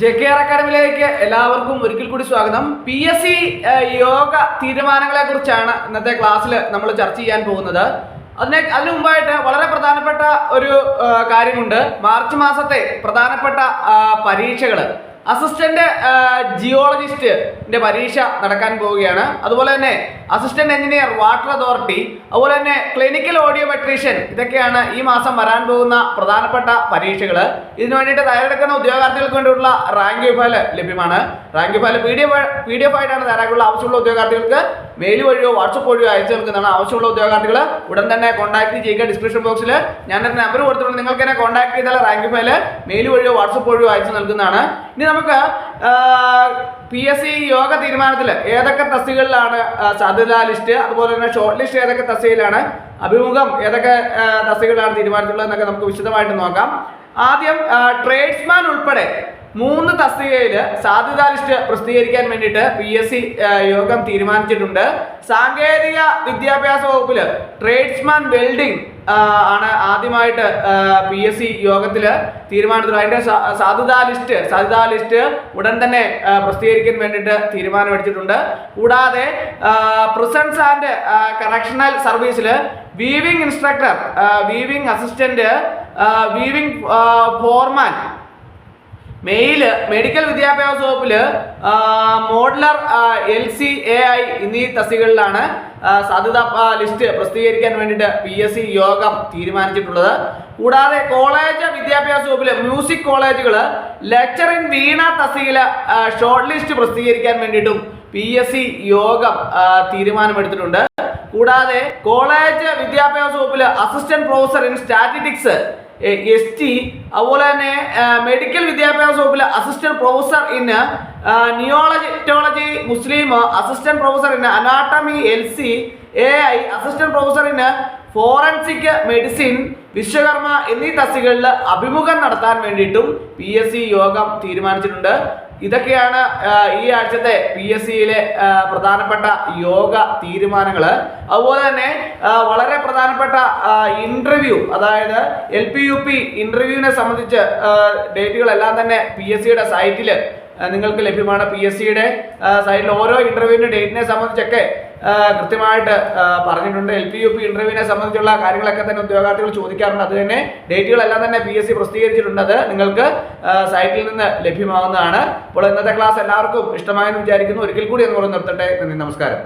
J K R അക്കാഡമിയിലേക്ക് എല്ലാവർക്കും ഒരിക്കൽ കൂടി സ്വാഗതം. പി എസ് സി യോഗ തീരുമാനങ്ങളെ കുറിച്ചാണ് ഇന്നത്തെ ക്ലാസ്സിൽ നമ്മൾ ചർച്ച ചെയ്യാൻ പോകുന്നത്. അതിനെ അതിനു മുമ്പായിട്ട് വളരെ പ്രധാനപ്പെട്ട ഒരു കാര്യമുണ്ട്. മാർച്ച് മാസത്തെ പ്രധാനപ്പെട്ട പരീക്ഷകൾ അസിസ്റ്റന്റ് ജിയോളജിസ്റ്റിന്റെ പരീക്ഷ നടക്കാൻ പോവുകയാണ്. അതുപോലെ തന്നെ അസിസ്റ്റന്റ് എഞ്ചിനീയർ വാട്ടർ അതോറിറ്റി അതുപോലെ തന്നെ ക്ലിനിക്കൽ ഓഡിയോമെട്രീഷ്യൻ ഇതൊക്കെയാണ് ഈ മാസം വരാൻ പോകുന്ന പ്രധാനപ്പെട്ട പരീക്ഷകൾ ഇതിനു വേണ്ടിയിട്ട് തയ്യാറെടുക്കുന്ന ഉദ്യോഗാർത്ഥികൾക്ക് വേണ്ടിയുള്ള റാങ്ക് ഫയൽ ലഭ്യമാണ്. Rank file P D F P D F ആയിട്ടാണ് തയ്യാറാക്കുള്ള ആവശ്യമുള്ള ഉദ്യോഗാർത്ഥികൾക്ക് മെയിൽ വഴിയോ വാട്സപ്പ് വഴിയോ അയച്ചു നൽകുന്നതാണ് ആവശ്യമുള്ള ഉദ്യോഗാർത്ഥികൾ ഉടൻ തന്നെ കോൺടാക്ട് ചെയ്യുക. ഡിസ്ക്രിപ്ഷൻ ബോക്സിൽ ഞാൻ എന്റെ നമ്പർ കൊടുത്തിട്ടുണ്ട്. നിങ്ങൾക്ക് എന്നെ കോൺടാക്ട് ചെയ്താൽ റാങ്ക് ഫയൽ മെയിൽ വഴിയോ വാട്സപ്പ് വഴിയോ അയച്ചു നൽകുന്നതാണ്. ഇനി നമുക്ക് പി എസ് സി യോഗ തീരുമാനത്തിൽ ഏതൊക്കെ തസ്തികളിലാണ് സാധ്യത ലിസ്റ്റ് അതുപോലെ തന്നെ ഷോർട്ട് ലിസ്റ്റ് ഏതൊക്കെ തസ്തികയിലാണ് അഭിമുഖം ഏതൊക്കെ തസ്തികളിലാണ് തീരുമാനിച്ചിട്ടുള്ളത് എന്നൊക്കെ നമുക്ക് വിശദമായിട്ട് നോക്കാം. ആദ്യം ട്രേഡ്സ്മാൻ ഉൾപ്പെടെ മൂന്ന് തസ്തികയിൽ സാധ്യതാ ലിസ്റ്റ് പ്രസിദ്ധീകരിക്കാൻ വേണ്ടിയിട്ട് പി എസ് സി യോഗം തീരുമാനിച്ചിട്ടുണ്ട്. സാങ്കേതിക വിദ്യാഭ്യാസ വകുപ്പിൽ ട്രേഡ്സ്മാൻ വെൽഡിംഗ് ആണ് ആദ്യമായിട്ട് പി എസ് സി യോഗത്തിൽ തീരുമാനത്തിൽ അതിന്റെ സാ- സാധ്യതാ ലിസ്റ്റ് സാധ്യതാ ലിസ്റ്റ് ഉടൻ തന്നെ പ്രസിദ്ധീകരിക്കാൻ വേണ്ടിയിട്ട് തീരുമാനമെടുത്തിട്ടുണ്ട്. കൂടാതെ പ്രിസൺസ് ആൻഡ് കറക്ഷണൽ സർവീസിൽ weaving instructor weaving assistant weaving foreman male medical വിദ്യാഭ്യാസ വകുപ്പിൽ modeller L C A I എന്നീ തസ്തികകളിലാണ് സാധ്യത ലിസ്റ്റ് പ്രസിദ്ധീകരിക്കാൻ വേണ്ടിയിട്ട് പി എസ് സി യോഗം തീരുമാനിച്ചിട്ടുള്ളത്. കൂടാതെ കോളേജ് വിദ്യാഭ്യാസ വകുപ്പിൽ മ്യൂസിക് കോളേജുകൾ ലെക്ചർ ഇൻ വീണ തസ്തികയിൽ ഷോർട്ട് ലിസ്റ്റ് പ്രസിദ്ധീകരിക്കാൻ വേണ്ടിയിട്ടും പി എസ് സി യോഗം തീരുമാനമെടുത്തിട്ടുണ്ട്. കൂടാതെ കോളേജ് വിദ്യാഭ്യാസ വകുപ്പിൽ assistant professor in statistics S T അതുപോലെ തന്നെ മെഡിക്കൽ വിദ്യാഭ്യാസ വകുപ്പിലെ assistant professor in നിയോളജിറ്റോളജി Muslim assistant professor in anatomy L C A I assistant professor in forensic medicine Vishwakarma എന്നീ തസ്തികകളിൽ അഭിമുഖം നടത്താൻ വേണ്ടിയിട്ടും പി യോഗം തീരുമാനിച്ചിട്ടുണ്ട്. ഇതൊക്കെയാണ് ഈ ആഴ്ചത്തെ പി എസ് സിയിലെ പ്രധാനപ്പെട്ട യോഗ തീരുമാനങ്ങൾ അതുപോലെ തന്നെ വളരെ പ്രധാനപ്പെട്ട ഇന്റർവ്യൂ അതായത് എൽ പി യു പി ഇന്റർവ്യൂവിനെ സംബന്ധിച്ച് ഡേറ്റുകളെല്ലാം തന്നെ പി എസ് സിയുടെ സൈറ്റിൽ നിങ്ങൾക്ക് ലഭ്യമാണ് പി എസ് സിയുടെ സൈഡിൽ ഓരോ ഇന്റർവ്യൂവിന്റെ ഡേറ്റിനെ സംബന്ധിച്ചൊക്കെ കൃത്യമായിട്ട് പറഞ്ഞിട്ടുണ്ട്. എൽ പി യു പി ഇന്റർവ്യൂവിനെ സംബന്ധിച്ചുള്ള കാര്യങ്ങളൊക്കെ തന്നെ ഉദ്യോഗാർത്ഥികൾ ചോദിക്കാറുണ്ട്. അത് തന്നെ ഡേറ്റുകളെല്ലാം തന്നെ പി എസ് സി പ്രസിദ്ധീകരിച്ചിട്ടുണ്ട്. അത് നിങ്ങൾക്ക് സൈറ്റിൽ നിന്ന് ലഭ്യമാവുന്നതാണ്. അപ്പോൾ ഇന്നത്തെ ക്ലാസ് എല്ലാവർക്കും ഇഷ്ടമായെന്ന് വിചാരിക്കുന്നു. ഒരിക്കൽ കൂടി എന്ന് പറഞ്ഞ് നിർത്തട്ടെ. നന്ദി നമസ്കാരം.